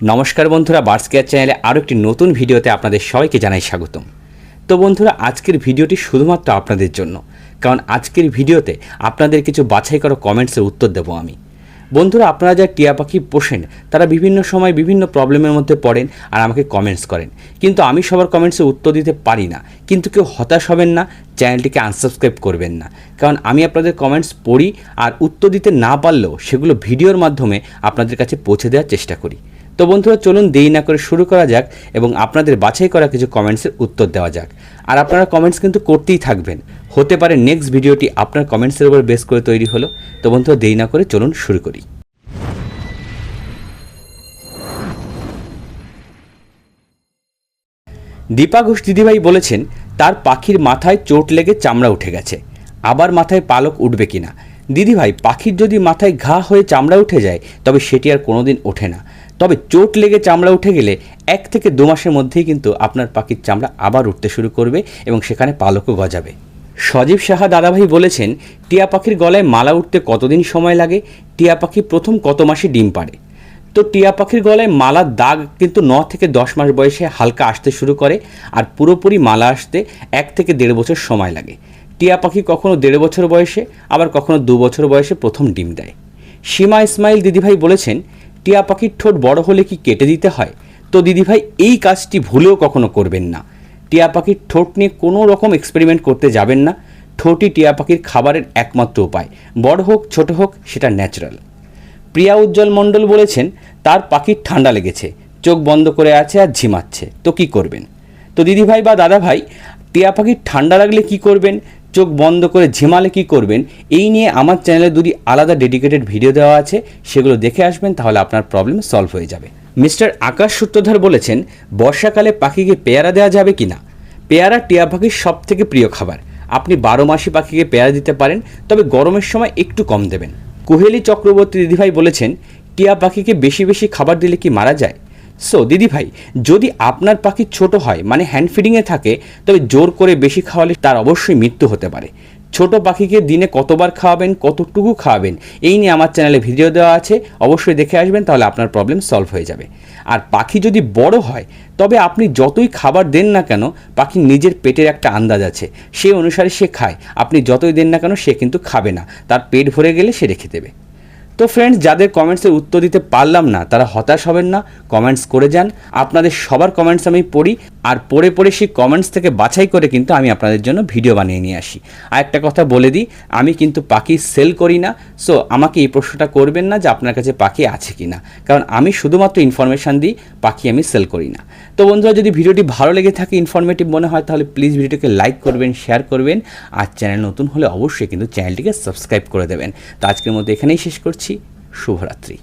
নমস্কার বন্ধুরা birds care চ্যানেলে আরও একটি নতুন ভিডিওতে আপনাদের সবাইকে জানাই স্বাগতম। তো বন্ধুরা, আজকের ভিডিওটি শুধুমাত্র আপনাদের জন্য, কারণ আজকের ভিডিওতে আপনাদের কিছু বাছাই করা কমেন্টসের উত্তর দেবো আমি। বন্ধুরা, আপনারা যা টিয়া পাখি পোষেন, তারা বিভিন্ন সময় বিভিন্ন প্রবলেমের মধ্যে পড়েন আর আমাকে কমেন্টস করেন। কিন্তু আমি সবার কমেন্টসে উত্তর দিতে পারি না। কিন্তু কেউ হতাশ হবেন না চ্যানেলটিকে আনসাবস্ক্রাইব করবেন না। কারণ আমি আপনাদের কমেন্টস পড়ি আর উত্তর দিতে না পারলেও সেগুলো ভিডিওর মাধ্যমে আপনাদের কাছে পৌঁছে দেওয়ার চেষ্টা করি। তো বন্ধুরা, চলুন দেরি না করে শুরু করা যাক এবং আপনাদের বাছাই করা কিছু কমেন্টসের উত্তর দেওয়া যাক। আর আপনারা কমেন্টস কিন্তু করতেই থাকবেন। হতে পারে নেক্সট ভিডিওটি আপনার কমেন্টসের উপর বেস করে তৈরি হলো। তো বন্ধুরা, দেরি না করে চলুন শুরু করি। দীপা ঘোষ দিদিভাই বলেছেন, তার পাখির মাথায় চোট লেগে চামড়া উঠে গেছে। আবার মাথায় পালক উঠবে কিনা? দিদিভাই, পাখির যদি মাথায় ঘা হয়ে চামড়া উঠে যায়, তবে সেটি আর কোনোদিন ওঠে না। তবে চোট লেগে চামড়া উঠে গেলে এক থেকে দু মাসের মধ্যেই কিন্তু আপনার পাখির চামড়া আবার উঠতে শুরু করবে এবং সেখানে পালকও গজাবে। সজীব সাহা দাদাভাই বলেছেন, টিয়া পাখির গলায় মালা উঠতে কতদিন সময় লাগে? টিয়া পাখি প্রথম কত মাসে ডিম পাড়ে? তো টিয়া পাখির গলায় মালার দাগ কিন্তু ন থেকে দশ মাস বয়সে হালকা আসতে শুরু করে আর পুরোপুরি মালা আসতে এক থেকে দেড় বছর সময় লাগে। টিয়া পাখি কখনো দেড় বছর বয়সে, আবার কখনো দু বছর বয়সে প্রথম ডিম দেয়। সীমা ইসমাইল দিদিভাই বলেছেন টিয়া পাখির ঠোঁট বড় হলে কি কেটে দিতে হয়? তো দিদিভাই এই কাজটি ভুলেও কখনো করবেন না। টিয়া পাখির ঠোঁট নিয়ে কোনো রকম এক্সপেরিমেন্ট করতে যাবেন না। ঠোঁটই টিয়া পাখির খাবারের একমাত্র উপায়। বড় হোক, ছোট হোক, সেটা ন্যাচারাল প্রিয়া উজ্জ্বল মণ্ডল বলেছেন, তার পাখির ঠান্ডা লেগেছে, চোখ বন্ধ করে আছে আর ঝিমাচ্ছে, তো কি করবেন? তো দিদিভাই বা দাদাভাই টিয়া পাখির ঠান্ডা লাগলে কি করবেন? চোখ বন্ধ করে ঝিমালে কি করবেন, এই নিয়ে আমার চ্যানেলে দুটি আলাদা ডেডিকেটেড ভিডিও দেওয়া আছে, সেগুলো দেখে আসবেন, তাহলে আপনার প্রবলেম সলভ হয়ে যাবে। মিস্টার আকাশ সূত্রধর বলেছেন, বর্ষাকালে পাখিকে পেয়ারা দেওয়া যাবে কি না পেয়ারা টিয়া পাখির সব থেকে প্রিয় খাবার। আপনি বারো মাসি পাখিকে পেয়ারা দিতে পারেন, তবে গরমের সময় একটু কম দেবেন। কুহেলি চক্রবর্তী দিদিভাই বলেছেন, টিয়া পাখিকে বেশি বেশি খাবার দিলে কি মারা যায়? সো দিদিভাই যদি আপনার পাখি ছোট হয় মানে হ্যান্ড ফিডিংয়ে থাকে, তবে জোর করে বেশি খাওয়ালে তার অবশ্যই মৃত্যু হতে পারে। ছোট পাখিকে দিনে কতবার খাওয়াবেন, কতটুকু খাওয়াবেন, এই নিয়ে আমার চ্যানেলে ভিডিও দেওয়া আছে। অবশ্যই দেখে আসবেন, তাহলে আপনার প্রবলেম সলভ হয়ে যাবে। আর পাখি যদি বড় হয়, তবে আপনি যতই খাবার দেন না কেন, পাখি নিজের পেটের একটা আন্দাজ আছে। সেই অনুসারে সে খায়। আপনি যতই দেন না কেন, সে কিন্তু খাবে না। তার পেট ভরে গেলে সে রেখে দেবে। তো ফ্রেন্ডস যাদের কমেন্টসের উত্তর দিতে পারলাম না, তারা হতাশ হবেন না কমেন্টস করে যান। আপনাদের সবার কমেন্টস আমি পড়ি, আর পড়ে পড়ে সেই কমেন্টস থেকে বাছাই করে কিন্তু আমি আপনাদের জন্য ভিডিও বানিয়ে নিয়ে আসি। আর একটা কথা বলে দিই, আমি কিন্তু পাখি সেল করি না সো আমাকে এই প্রশ্নটা করবেন না যে আপনার কাছে পাখি আছে কি না কারণ আমি শুধুমাত্র ইনফরমেশান দিই, পাখি আমি সেল করি না। তো বন্ধুরা, যদি ভিডিওটি ভালো লেগে থাকে ইনফরমেটিভ মনে হয়, তাহলে প্লিজ ভিডিওটিকে লাইক করবেন শেয়ার করবেন, আর চ্যানেল নতুন হলে অবশ্যই কিন্তু চ্যানেলটিকে সাবস্ক্রাইব করে দেবেন। তো আজকের মধ্যে এখানেই শেষ করছি। শুভরাত্রি।